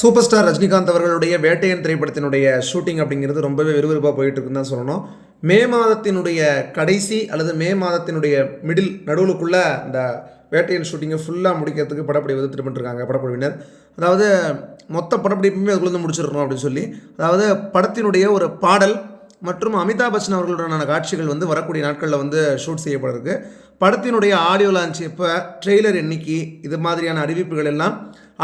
Super star Rajinikanth அவர்களுடைய வேட்டையன் திரைப்படத்தினுடைய shooting அப்படிங்கிறது ரொம்பவே விறுவிறுப்பாக போயிட்டு இருக்குன்னு தான் சொல்லணும். மே மாதத்தினுடைய கடைசி அல்லது மே மாதத்தினுடைய மிடில் நடுவுலுக்குள்ள இந்த வேட்டையன் ஷூட்டிங்கை ஃபுல்லாக முடிக்கிறதுக்கு படப்பிடி வந்து திட்டமிட்டிருக்காங்க படக்குழுவினர். அதாவது மொத்த படப்பிடிப்புமே அதுக்குள்ளே முடிச்சிருக்கணும் அப்படின்னு சொல்லி. அதாவது படத்தினுடைய ஒரு பாடல் மற்றும் அமிதாப் பச்சன் அவர்களுடனான காட்சிகள் வந்து வரக்கூடிய நாட்களில் வந்து ஷூட் செய்யப்பட இருக்கு படத்தினுடைய ஆடியோ லான்ச் இப்போ ட்ரெய்லர் எண்ணிக்கை இது மாதிரியான அறிவிப்புகள் எல்லாம்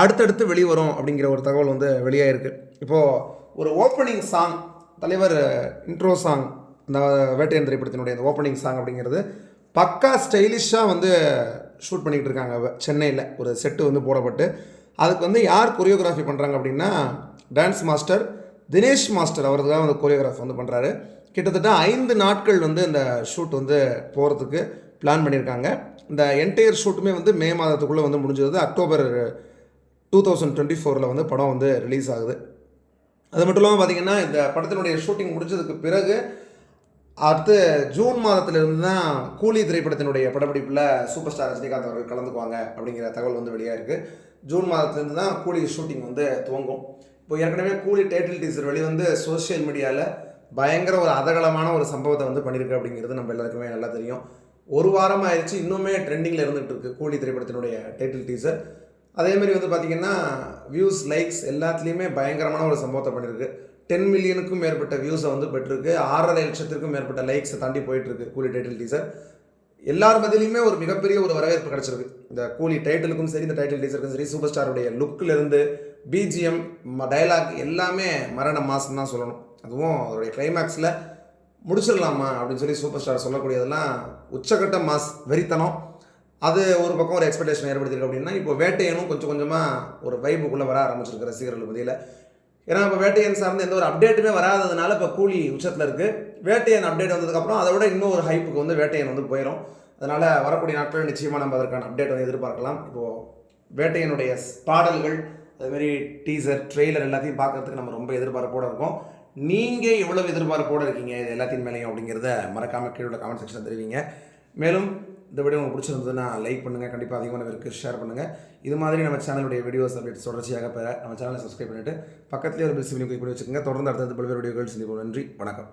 அடுத்தடுத்து வெளிவரும் அப்படிங்கிற ஒரு தகவல் வந்து வெளியாயிருக்கு. இப்போது ஒரு ஓப்பனிங் சாங் தலைவர் இன்ட்ரோ சாங் இந்த வேட்டையன் திரைப்படத்தினுடைய அந்த ஓப்பனிங் சாங் அப்படிங்கிறது பக்கா ஸ்டைலிஷாக வந்து ஷூட் பண்ணிக்கிட்டு இருக்காங்க. சென்னையில் ஒரு செட்டு வந்து போடப்பட்டு அதுக்கு வந்து யார் கொரியோகிராஃபி பண்ணுறாங்க அப்படின்னா டான்ஸ் மாஸ்டர் தினேஷ் மாஸ்டர் அவர் தான் வந்து கோரியோகிராஃப் வந்து பண்ணுறாரு கிட்டத்தட்ட ஐந்து நாட்கள் வந்து இந்த ஷூட் வந்து போகிறதுக்கு பிளான் பண்ணியிருக்காங்க. இந்த என்டையர் ஷூட்டுமே வந்து மே மாதத்துக்குள்ளே வந்து முடிஞ்சது. அக்டோபர் டூ தௌசண்ட் டுவெண்ட்டி ஃபோரில் வந்து படம் வந்து ரிலீஸ் ஆகுது. அது மட்டும் இல்லாமல் பார்த்தீங்கன்னா இந்த படத்தினுடைய ஷூட்டிங் முடிஞ்சதுக்கு பிறகு அடுத்து ஜூன் மாதத்திலிருந்து தான் கூலி திரைப்படத்தினுடைய படப்பிடிப்பில் சூப்பர் ஸ்டார் ரஜினிகாந்த் அவர்கள் கலந்துக்குவாங்க அப்படிங்கிற தகவல் வந்து வெளியாக இருக்குது ஜூன் மாதத்துலேருந்து தான் கூலி ஷூட்டிங் வந்து துவங்கும். இப்போ ஏற்கனவே கூலி டைட்டில் டீசர் வெளிவந்து சோஷியல் மீடியாவில் பயங்கர ஒரு அதகலமான ஒரு சம்பவத்தை வந்து பண்ணியிருக்கு அப்படிங்கிறது நம்ம எல்லாருக்குமே நல்லா தெரியும். ஒரு வாரம் ஆயிடுச்சு இன்னுமே ட்ரெண்டிங்கில் இருந்துகிட்டு இருக்கு கூலி திரைப்படத்தினுடைய டைட்டில் டீசர் அதேமாரி வந்து பார்த்திங்கன்னா வியூஸ் லைக்ஸ் எல்லாத்துலேயுமே பயங்கரமான ஒரு சம்பவத்தை பண்ணியிருக்கு. டென் மில்லியனுக்கும் மேற்பட்ட வியூஸை வந்து பெற்றிருக்கு. ஆறரை லட்சத்திற்கும் மேற்பட்ட லைக்ஸை தாண்டி போயிட்டுருக்கு கூலி டைட்டில் டீசர் எல்லார் பதிலையுமே ஒரு மிகப்பெரிய ஒரு வரவேற்பு கிடச்சிருக்கு. இந்த கூலி டைட்டிலுக்கும் சரி இந்த டைட்டில் டீசருக்கும் சரி சூப்பர் ஸ்டாருடைய லுக்கிலிருந்து பிஜிஎம் டயலாக் எல்லாமே மரண மாசம் தான் சொல்லணும். அதுவும் அதோடைய கிளைமேக்ஸில் முடிச்சிடலாமா அப்படின்னு சொல்லி சூப்பர் ஸ்டார் சொல்லக்கூடியதெல்லாம் உச்சக்கட்ட மாஸ் வெறித்தனம். அது ஒரு பக்கம் ஒரு எக்ஸ்பெக்டேஷன் ஏற்படுத்திருக்கு அப்படின்னா இப்போ வேட்டையனும் கொஞ்சம் கொஞ்சமாக ஒரு வைப்புக்குள்ளே வர ஆரம்பிச்சிருக்கு ரசிகர்கள் பதியில் ஏன்னா இப்போ வேட்டையன் சார்ந்து எந்த ஒரு அப்டேட்டுமே வராததுனால இப்போ கூலி உச்சத்தில் இருக்குது வேட்டையன் அப்டேட் வந்ததுக்கப்புறம் அதை விட இன்னும் ஒரு ஹைப்புக்கு வந்து வேட்டையன் வந்து போயிடும் அதனால் வரக்கூடிய நாட்கள் நிச்சயமாக நம்ம அதற்கான அப்டேட் வந்து எதிர்பார்க்கலாம். இப்போது வேட்டையனுடைய பாடல்கள் அதுமாரி டீசர் ட்ரெய்லர் எல்லாத்தையும் பார்க்கறதுக்கு நம்ம ரொம்ப எதிர்பார்ப்போடு இருக்கோம். நீங்கள் எவ்வளோ எதிர்பார்ப்போடு இருக்கீங்க? இது எல்லாத்தையும் மேலேயும் அப்படிங்கிறத மறக்காமல் கீழே உள்ள கமெண்ட் செக்ஷன் தெரிவிங்க. மேலும் இந்த வீடியோ உங்களுக்கு பிடிச்சிருந்ததுன்னா லைக் பண்ணுங்கள் கண்டிப்பாக அதிகமான பேருக்கு ஷேர் பண்ணுங்கள் இது மாதிரி நம்ம சேனலுடைய வீடியோஸ் அப்டேட்ஸ் தொடர்ச்சியாக பெற நம்ம சேனலை சப்ஸ்கிரைப் பண்ணிவிட்டு பக்கத்துலேயே ஒரு பெல் சிம்லி கிளிக் பண்ணி வச்சுக்கோங்க. தொடர்ந்து அடுத்தது பல்வேறு வீடியோக்கள் சந்திப்போம். நன்றி. வணக்கம்.